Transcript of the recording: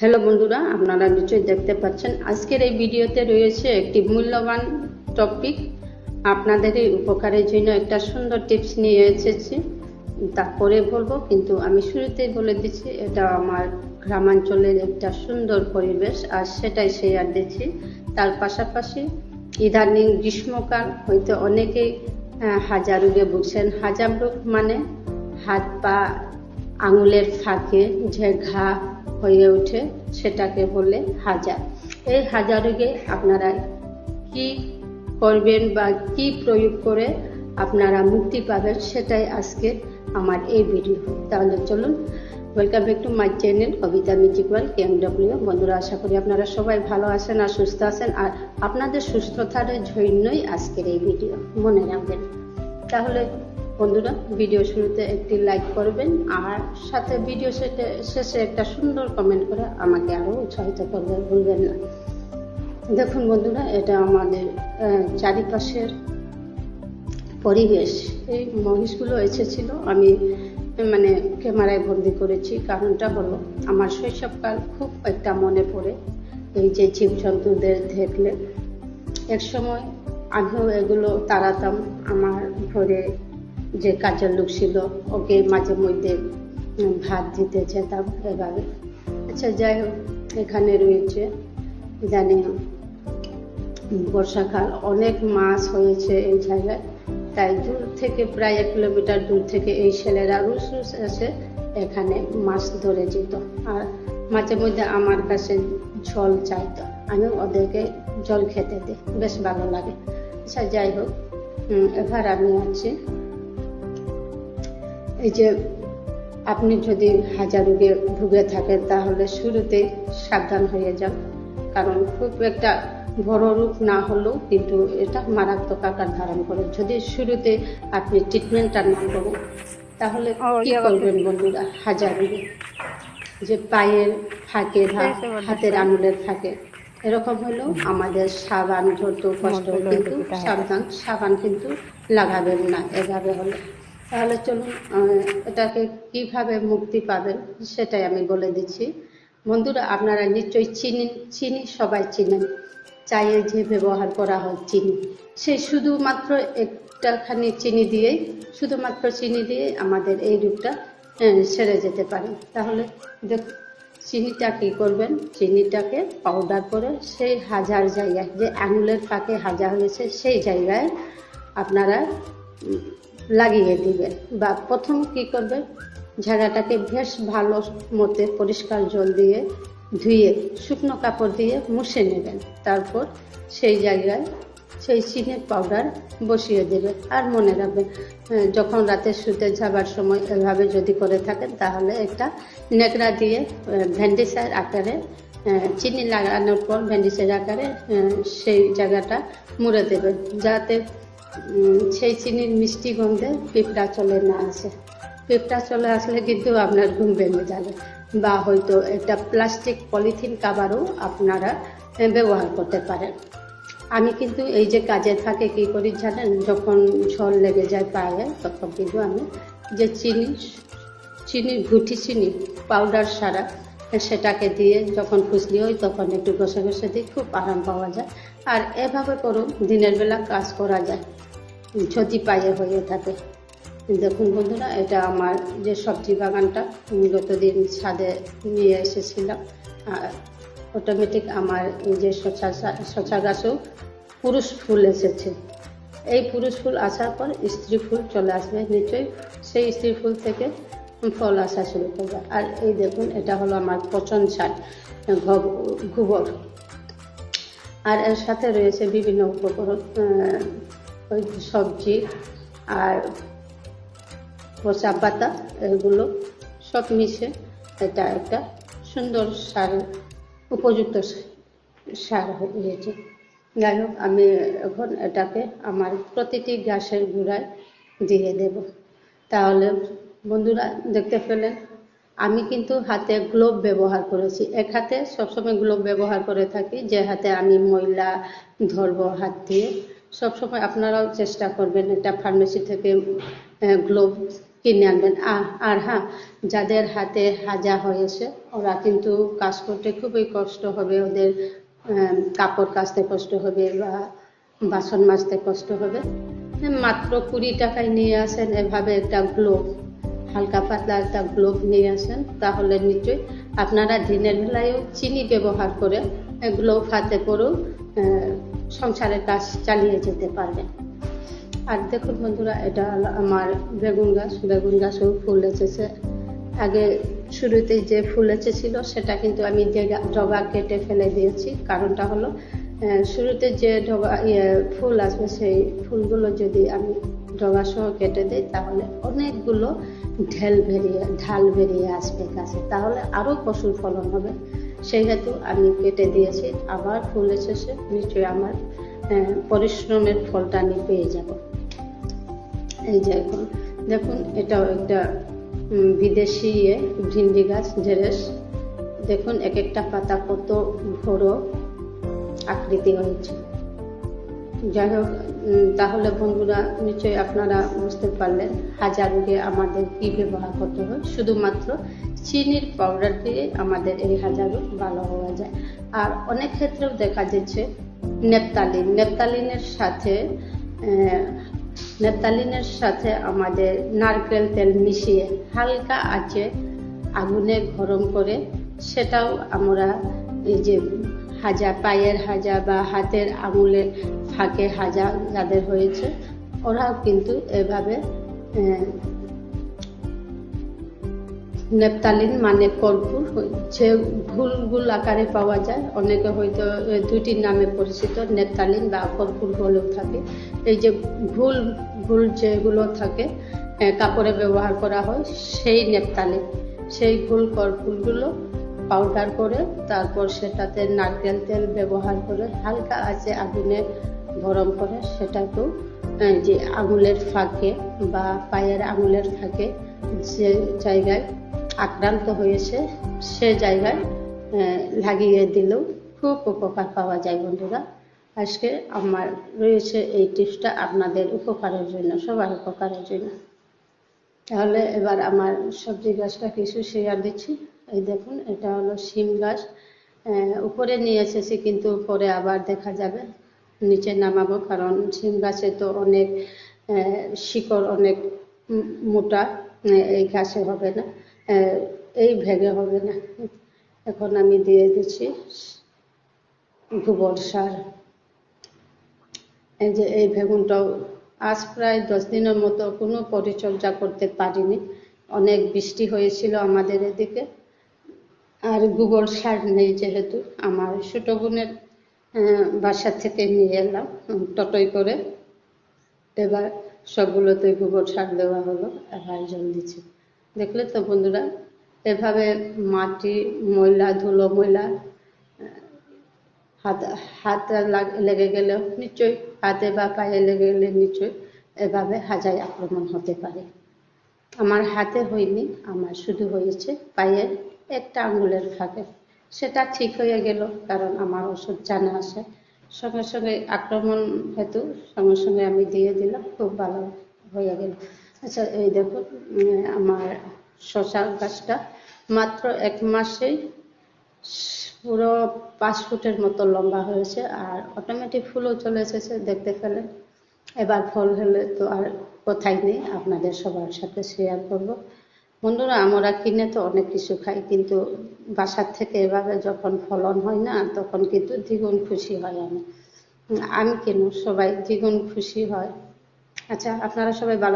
Hello বন্ধুরা, আপনারা নিশ্চয়ই দেখতে পাচ্ছেন। আজকের এই ভিডিওতে রয়েছে একটি মূল্যবান টপিক আপনাদের এই উপকারের জন্য একটা সুন্দর টিপস নিয়ে এসেছি। তারপরে বলব, কিন্তু আমি শুরুতেই বলে দিচ্ছি, এটা আমার গ্রামাঞ্চলের একটা সুন্দর পরিবেশ, আর সেটাই শেয়ার দিচ্ছি। তার পাশাপাশি ইদানিং গ্রীষ্মকাল, হয়তো অনেকেই হাজার রোগে ভুগছেন। হাজার রোগ মানে হাত পা আঙুলের ফাঁকে যে ঘা হয়ে ওঠে সেটাকে বলে হাজার। এই হাজার রোগে আপনারা কি করবেন বা কি প্রয়োগ করে আপনারা মুক্তি পাবেন সেটাই আজকে আমার এই ভিডিও। তাহলে চলুন welcome back to my channel Kabita musical KMW বন্ধুরা, আশা করি আপনারা সবাই ভালো আছেন আর সুস্থ আছেন আর আপনাদের সুস্থতার জন্যই আজকের এই ভিডিও। মনে রাখবেন। তাহলে বন্ধুরা ভিডিও শুরুতে একটি লাইক করবেন, আর সাথে ভিডিও শেষে- একটা সুন্দর কমেন্ট করে আমাকে আরও উৎসাহিত করবেন ভুলবেন না। দেখুন বন্ধুরা, এটা আমাদের চারিপাশের পরিবেশ। এই মহিষগুলো এসেছিল, আমি মানে ক্যামেরায় বন্দি করেছি। কারণটা হলো, আমার শৈশবকাল খুব একটা মনে পড়ে এই যে জীবজন্তুদের দেখলে। এক সময় আমিও এগুলো তাড়াতাম, আমার ঘরে যে কাজের লোক ছিল, ওকে মাঝে মধ্যে ভাত দিতে যেতাম এভাবে। আচ্ছা যাই হোক, এখানে রয়েছে ইদানিং বর্ষাকাল, অনেক মাছ হয়েছে এই জায়গায়। তাই দূর থেকে প্রায় এক কিলোমিটার দূর থেকে এই ছেলেরা রুস রুস এসে এখানে মাছ ধরে যেত। আর মাঝে মধ্যে আমার কাছে জল চাইতো আমি ওদেরকে জল খেতে দিই, বেশ ভালো লাগে। আচ্ছা যাই হোক এবার আমি আছি এই যে আপনি যদি হাজার রোগে ভুগে থাকেন তাহলে শুরুতে সাবধান হয়ে যান। কারণ খুব একটা বড় রূপ না হলেও কিন্তু এটা মারাত্মক আকার ধারণ করে। যদি শুরুতে আপনি ট্রিটমেন্টটা না করেন তাহলে কি করবেন বন্ধুরা? হাজার রোগে। যে পায়ের ফাঁকে হাতের আঙুলের ফাঁকে। এরকম হলেও আমাদের সাবান যত কষ্ট কিন্তু সাবধান সাবান কিন্তু লাগাবেন না। এভাবে হলে তাহলে চলুন এটাকে কীভাবে মুক্তি পাবেন সেটাই আমি বলে দিচ্ছি। বন্ধুরা, আপনারা নিশ্চয়ই চিনি চিনি, সবাই চিনেন। চায়ে যে ব্যবহার করা হয় চিনি। সে শুধুমাত্র একটাখানি চিনি দিয়েই, শুধুমাত্র চিনি দিয়ে আমাদের এই রূপটা সেরে যেতে পারে। তাহলে দেখ, চিনিটা কী করবেন? চিনিটাকে পাউডার করে সেই হাজার জায়গায়, যে আঙুলের ফাঁকে হাজার হয়েছে সেই জায়গায় আপনারা লাগিয়ে দিবেন বা প্রথম কি করবেন জায়গাটাকে বেশ ভালো মতে পরিষ্কার জল দিয়ে ধুয়ে শুকনো কাপড় দিয়ে মুছে নেবেন। তারপর সেই জায়গায় সেই চিনির পাউডার বসিয়ে দেবে। আর মনে রাখবেন যখন রাতে শুতে যাবার সময় এভাবে যদি করে থাকেন, তাহলে একটা নেকড়া দিয়ে ভ্যান্ডিসার আকারে চিনি লাগানোর পর ভ্যান্ডিসের আকারে সেই জায়গাটা মুড়ে দেবেন। যাতে সেই চিনির মিষ্টি গন্ধে পিঁপড়া চলে না আসে। পিঁপড়া চলে আসলে কিন্তু আপনার ঘুম ভেঙে যাবে। বা হয়তো একটা প্লাস্টিক পলিথিন কাবারও আপনারা ব্যবহার করতে পারেন। আমি কিন্তু এই যে কাজের থাকে কি করি জানেন? যখন ঝড় লেগে যায় পায়ে, তখন কিন্তু আমি যে চিনি চিনি ঘুটি চিনি, পাউডার সারা সেটাকে দিয়ে যখন খুশলি হয় তখন একটু ঘষে ঘষে দিই, খুব আরাম পাওয়া যায়। আর এভাবে করুন, দিনের বেলা কাজ করা যায়। যদি পায়ে হয়ে থাকে। দেখুন বন্ধুরা, এটা আমার যে সবজি বাগানটা আমি গতদিন ছাদে নিয়ে এসেছিলাম। অটোমেটিক আমার যে শসা শসা গাছেও পুরুষ ফুল এসেছে। এই পুরুষ ফুল আসার পর স্ত্রী ফুল চলে আসবে নিশ্চয়ই। সেই স্ত্রী ফুল থেকে ফল আসা শুরু করবে। আর এই দেখুন, এটা হলো আমার পচন সার গোবর। আর এর সাথে রয়েছে বিভিন্ন উপকরণ ওই সবজি আর পচা পাতা, এগুলো সব মিশে এটা একটা সুন্দর সার, উপযুক্ত সার হয়েছে। যাই হোক, আমি এখন এটাকে আমার প্রতিটি গাছের গোড়ায় দিয়ে দেব। তাহলে বন্ধুরা দেখতে পেলেন, আমি কিন্তু হাতে গ্লোভ ব্যবহার করেছি। এক হাতে সবসময় গ্লোভ ব্যবহার করে থাকি, যে হাতে আমি ময়লা ধরবো হাত দিয়ে। সবসময় আপনারাও চেষ্টা করবেন এটা ফার্মেসি থেকে গ্লোভ কিনে আনবেন। আর হ্যাঁ যাদের হাতে হাজা হয়েছে ওরা কিন্তু কাজ করতে খুবই কষ্ট হবে। ওদের কাপড় কাচতে কষ্ট হবে বা বাসন মাজতে কষ্ট হবে। হ্যাঁ, মাত্র কুড়ি টাকায় নিয়ে আসেন এভাবে একটা গ্লোভ হালকা পাতলা একটা গ্লোভ নিয়ে আসেন তাহলে নিশ্চয়ই আপনারা দিনের বেলায়ও চিনি ব্যবহার করে গ্লোভ হাতে পরেও সংসারের কাজ চালিয়ে যেতে পারবেন আর দেখুন বন্ধুরা, এটা হলো আমার বেগুন গাছ। বেগুন গাছেও ফুল এসেছে। আগে শুরুতে যে ফুল এসেছিল, সেটা কিন্তু আমি ডগা কেটে ফেলে দিয়েছি। কারণটা হলো শুরুতে যে ডগা ইয়ে ফুল আসবে, সেই ফুলগুলো যদি আমি ডগা সহ কেটে দিই, তাহলে অনেকগুলো ঢেল বেরিয়ে, ঢাল বেরিয়ে আসবে গাছে। তাহলে আরও প্রচুর ফলন হবে। সেই হেতু আমি কেটে দিয়েছি। আবার ফুল এসেছে, নিশ্চয়ই আমার পরিশ্রমের ফলটা আমি পেয়ে যাব। এই যে এখন, দেখুন, এটাও একটা বিদেশি ইয়ে ভিন্ডি গাছ, ঢেঁড়স। দেখুন এক একটা পাতা কত বড় আকৃতি হয়েছে। যাই হোক তাহলে বন্ধুরা নিশ্চয়ই আপনারা বুঝতে পারলেন হাজার রোগে আমাদের কি ব্যবহার করতে হয়। শুধুমাত্র চিনির পাউডার দিয়ে আমাদের এই হাজারো ভালো হওয়া যায়। আর অনেক ক্ষেত্রেও দেখা যাচ্ছে নেপতালিন। নেপতালিনের সাথে নেপতালিনের সাথে আমাদের নারকেল তেল মিশিয়ে হালকা আঁচে আগুনে গরম করে সেটাও আমরা এই যে হাজা পায়ের হাজা বা হাতের আঙুলের ফাঁকে হাজা যাদের হয়েছে, ওরাও কিন্তু এভাবে নেপতালিন মানে কর্পূর যে ভুল আকারে পাওয়া যায়, অনেকে হয়তো দুটি নামে পরিচিত, নেপতালিন বা কর্পূর বলেও থাকে। এই যে ভুল ভুল যেগুলো থাকে কাপড়ে ব্যবহার করা হয়, সেই নেপতালিন, সেই ভুল কর্পূরগুলো পাউডার করে, তারপর সেটাতে নারকেল তেল ব্যবহার করে, হালকা আছে আগুনে গরম করে সেটাকেও যে আঙুলের ফাঁকে বা পায়ের আঙুলের ফাঁকে যে জায়গায় আক্রান্ত হয়েছে সে জায়গায় লাগিয়ে দিলেও খুব উপকার পাওয়া যায় বন্ধুরা। আজকে আমার রয়েছে এই টিপসটা আপনাদের উপকারের জন্য, সবার উপকারের জন্য। তাহলে এবার আমার সবজি গাছটা কিছু শেয়ার দিচ্ছি। এই দেখুন, এটা হলো শিম গাছ। উপরে নিয়ে এসেছি, কিন্তু পরে আবার দেখা যাবে। নিচে নামাবো, কারণ শিম গাছে তো অনেক শিকড় অনেক মোটা এই গাছে হবে না এই ভেগে হবে না। এখন আমি দিয়ে দিচ্ছি গোবর সার। এই যে এই বেগুনটাও আজ প্রায় দশ দিনের মতো কোনো পরিচর্যা করতে পারিনি। অনেক বৃষ্টি হয়েছিল আমাদের এদিকে। আর গোবর সার নেই যেহেতু, আমার ছোটো বোনের বাসা থেকে নিয়ে এলাম টোটোয় করে। এবার সবগুলোতে গোবর সার দেওয়া হলো এবার জল দিচ্ছি। দেখলে তো বন্ধুরা, এভাবে মাটি, ময়লা, ধুলো ময়লা, হাত হাত লেগে গেলেও নিশ্চয়ই, হাতে বা পায়ে লেগে গেলে নিশ্চয়ই এভাবে হাজায় আক্রমণ হতে পারে। আমার হাতে হয়নি, আমার শুধু হয়েছে পায়ের একটা আঙুলের ফাঁকে। সেটা ঠিক হয়ে গেল, কারণ আমার ওষুধ জানা আছে। সঙ্গে সঙ্গে আক্রমণ হেতু সঙ্গে সঙ্গে আমি দিয়ে দিলাম, খুব ভালো হয়ে গেল। আচ্ছা এই দেখুন আমার শশা গাছটা মাত্র এক মাসেই পুরো পাঁচ ফুটের মতো লম্বা হয়েছে, আর অটোমেটিক ফুলও চলে এসেছে, দেখতে পেলেন। এবার ফল হলে তো আর কোথায় নেই, আপনাদের সবার সাথে শেয়ার করব। বন্ধুরা, আমরা কিনে তো অনেক কিছু খাই, কিন্তু বাসার থেকে এভাবে যখন ফলন হয় না, তখন কিন্তু দ্বিগুণ খুশি হয় আমি। আমি কেন? সবাই দ্বিগুণ খুশি হয়। আচ্ছা আপনারা সবাই ভালো